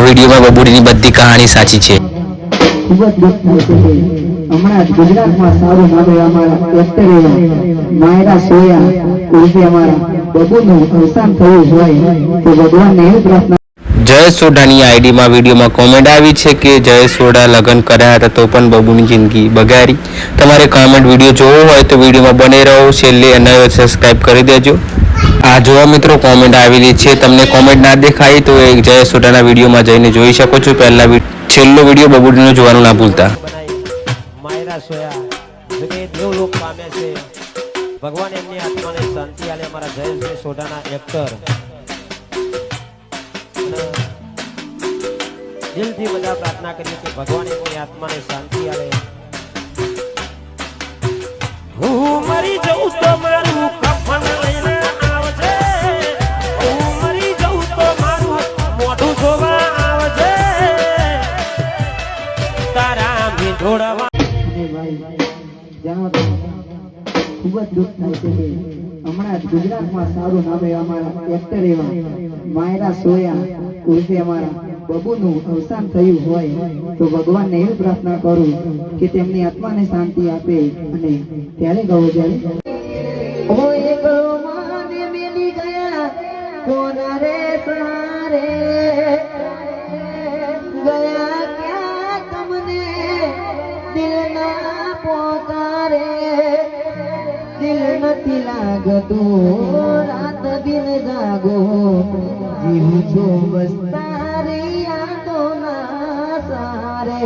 આ વિડીયોમાં બબુડીની બધી કહાણી સાચી છે. ખૂબ જ દુઃખ થાય છે હમણાં જ ગુજરાતમાં સારું નામે અમારા એક્ટર માયરા સોયા ઉર્ફે અમારા બબુનું અવસાન થયું હોય તો ભગવાનને એવી પ્રાર્થના જયેશ સોઢાની આઈડીમાં વિડીયોમાં કોમેન્ટ આવી છે કે જયેશ સોઢા લગ્ન કર્યા હતા તો પણ બબુની જિંદગી બગાડી. તમારે કોમેન્ટ વીડિયો જોવો હોય તો વિડીયોમાં બને રહો. છેલ્લે અને સબસ્ક્રાઈબ કરી દેજો. આ જોવા મિત્રો કોમેન્ટ આવેલી છે. તમને કોમેન્ટ ના દેખાય તો એક જય સોટાના વિડીયોમાં જઈને જોઈ શકો છો. પહેલા છેલ્લો વીડિયો બબુડીનો જોવાનું ના ભૂલતા. ભગવાન એમની આત્માને શાંતિ આલે. અમારા જયેશભાઈ સોઢાના એક્ટર દિલથી બધા પ્રાર્થના કરીએ કે ભગવાન એમની આત્માને શાંતિ આલે. હું મરી જઉં તો ખૂબ જ દુઃખ થાય છે કે હમણાં ગુજરાતમાં સારું નામે અમારા એક્ટર એવા સોયા ઉર્ફે અમારા બબુનું અવસાન થયું હોય તો ભગવાનને એવી પ્રાર્થના કરું કે તેમની આત્માને શાંતિ આપે અને ત્યારે કોના રે પોકારે દિલ નથી લાગતું રાત દિન જાગો. જીવું છું બસ. તારી યાદો ના સારે